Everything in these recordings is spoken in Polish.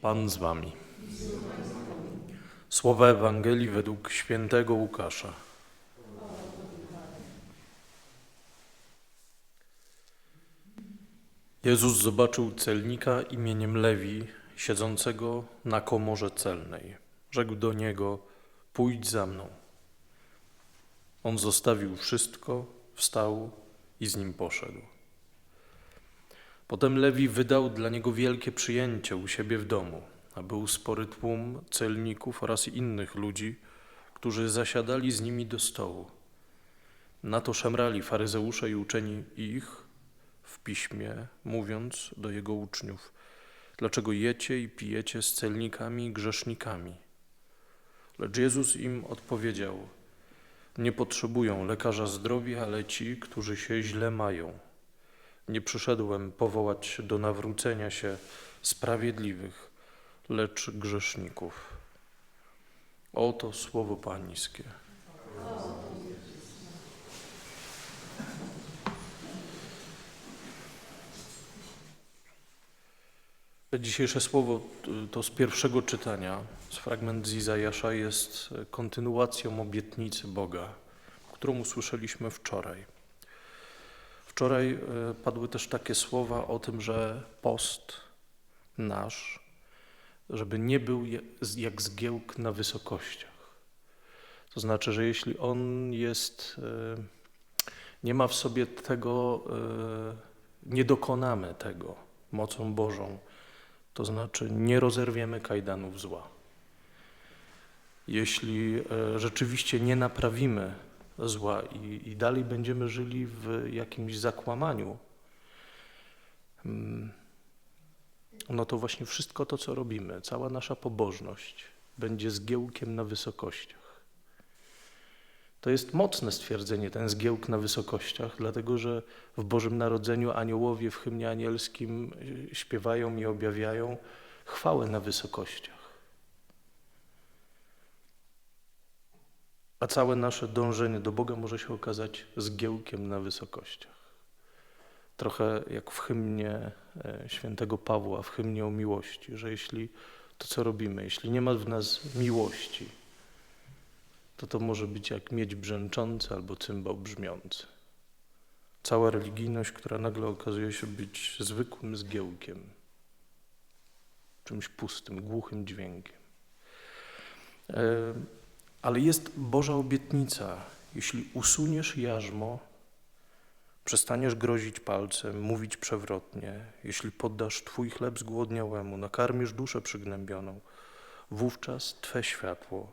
Pan z wami. Słowa Ewangelii według świętego Łukasza. Jezus zobaczył celnika imieniem Lewi, siedzącego na komorze celnej. Rzekł do niego: Pójdź za mną. On zostawił wszystko, wstał i z nim poszedł. Potem Lewi wydał dla niego wielkie przyjęcie u siebie w domu, a był spory tłum celników oraz innych ludzi, którzy zasiadali z nimi do stołu. Na to szemrali faryzeusze i uczeni ich w piśmie, mówiąc do jego uczniów: Dlaczego jecie i pijecie z celnikami i grzesznikami? Lecz Jezus im odpowiedział: Nie potrzebują lekarza zdrowia, ale ci, którzy się źle mają. Nie przyszedłem powołać do nawrócenia się sprawiedliwych, lecz grzeszników. Oto słowo Pańskie. Dzisiejsze słowo to z pierwszego czytania, z fragment z Izajasza, jest kontynuacją obietnicy Boga, którą usłyszeliśmy wczoraj. Wczoraj e, padły też takie słowa o tym, że post nasz, żeby nie był jak zgiełk na wysokościach. To znaczy, że jeśli on jest, e, nie ma w sobie tego, e, nie dokonamy tego mocą Bożą, to znaczy nie rozerwiemy kajdanów zła. Jeśli rzeczywiście nie naprawimy zła i, i dalej będziemy żyli w jakimś zakłamaniu, mm, no to właśnie wszystko to, co robimy, cała nasza pobożność będzie zgiełkiem na wysokościach. To jest mocne stwierdzenie, ten zgiełk na wysokościach, dlatego że w Bożym Narodzeniu aniołowie w hymnie anielskim śpiewają i objawiają chwałę na wysokościach. A całe nasze dążenie do Boga może się okazać zgiełkiem na wysokościach. Trochę jak w hymnie e, świętego Pawła, w hymnie o miłości, że jeśli to, co robimy, jeśli nie ma w nas miłości, to to może być jak miedź brzęczący albo cymbał brzmiący. Cała religijność, która nagle okazuje się być zwykłym zgiełkiem, czymś pustym, głuchym dźwiękiem. Ale jest Boża obietnica. Jeśli usuniesz jarzmo, przestaniesz grozić palcem, mówić przewrotnie, jeśli poddasz Twój chleb zgłodniałemu, nakarmisz duszę przygnębioną, wówczas Twe światło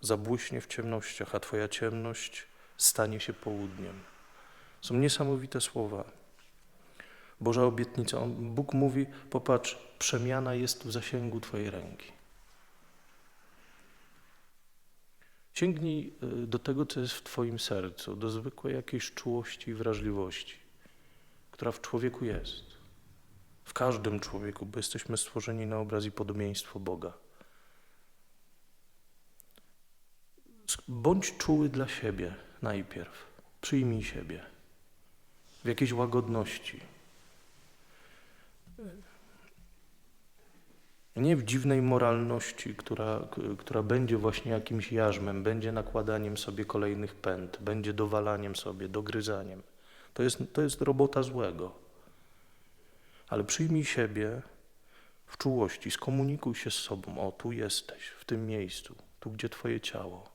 zabłyśnie w ciemnościach, a Twoja ciemność stanie się południem. Są niesamowite słowa. Boża obietnica. Bóg mówi: Popatrz, przemiana jest w zasięgu Twojej ręki. Sięgnij y, do tego, co jest w Twoim sercu, do zwykłej jakiejś czułości i wrażliwości, która w człowieku jest. W każdym człowieku, bo jesteśmy stworzeni na obraz i podobieństwo Boga. Bądź czuły dla siebie najpierw. Przyjmij siebie w jakiejś łagodności. Nie w dziwnej moralności, która, która będzie właśnie jakimś jarzmem, będzie nakładaniem sobie kolejnych pęd, będzie dowalaniem sobie, dogryzaniem. To jest, to jest robota złego. Ale przyjmij siebie w czułości, skomunikuj się z sobą. O, tu jesteś, w tym miejscu, tu gdzie Twoje ciało.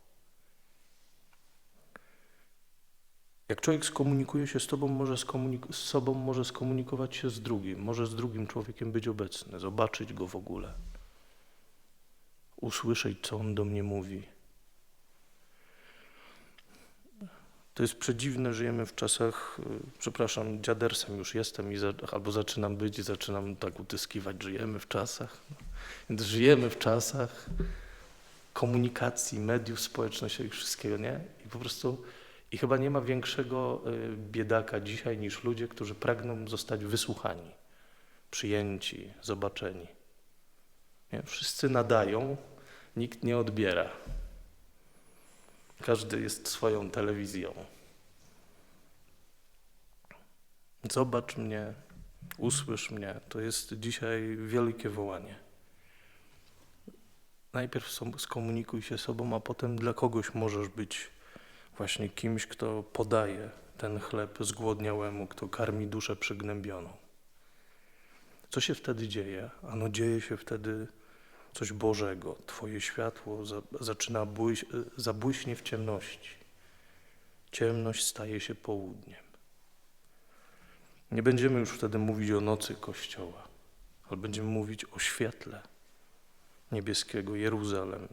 Jak człowiek skomunikuje się z Tobą, może z sobą może skomunikować się z drugim, może z drugim człowiekiem być obecny, zobaczyć go w ogóle, usłyszeć, co on do mnie mówi. To jest przedziwne, żyjemy w czasach, y, przepraszam, dziadersem już jestem i za, albo zaczynam być i zaczynam tak utyskiwać, żyjemy w czasach. Więc żyjemy w czasach komunikacji, mediów społecznościowych, wszystkiego, nie? I po prostu i chyba nie ma większego y, biedaka dzisiaj niż ludzie, którzy pragną zostać wysłuchani, przyjęci, zobaczeni. Nie? Wszyscy nadają, nikt nie odbiera. Każdy jest swoją telewizją. Zobacz mnie, usłysz mnie. To jest dzisiaj wielkie wołanie. najpierw skomunikuj się sobą, a potem dla kogoś możesz być właśnie kimś, kto podaje ten chleb zgłodniałemu, kto karmi duszę przygnębioną. Co się wtedy dzieje? Ano dzieje się wtedy coś Bożego. Twoje światło za, zaczyna błyś, zabłyśnie w ciemności. Ciemność staje się południem. Nie będziemy już wtedy mówić o nocy Kościoła, ale będziemy mówić o świetle niebieskiego Jeruzalem.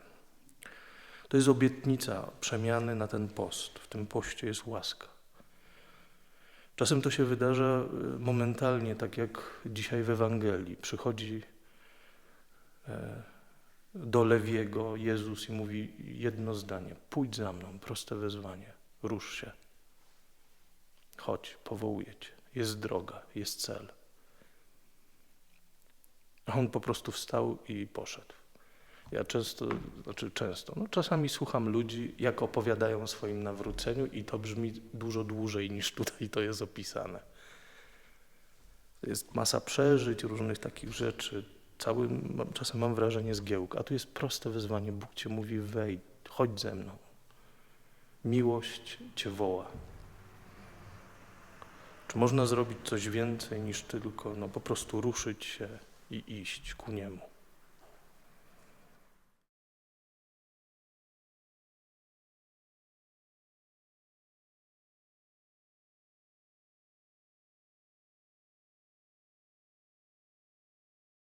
To jest obietnica przemiany na ten post. W tym poście jest łaska. Czasem to się wydarza y, momentalnie, tak jak dzisiaj w Ewangelii. Przychodzi e, do Lewiego Jezus i mówi jedno zdanie: Pójdź za mną, proste wezwanie, rusz się. Chodź, powołuję cię. Jest droga, jest cel. A on po prostu wstał i poszedł. Ja często, znaczy często, no czasami słucham ludzi, jak opowiadają o swoim nawróceniu i to brzmi dużo dłużej niż tutaj to jest opisane. Jest masa przeżyć, różnych takich rzeczy. Cały, czasem mam wrażenie zgiełk, a tu jest proste wyzwanie. Bóg cię mówi, wejdź, chodź ze mną. Miłość cię woła. Czy można zrobić coś więcej niż tylko no, po prostu ruszyć się i iść ku niemu?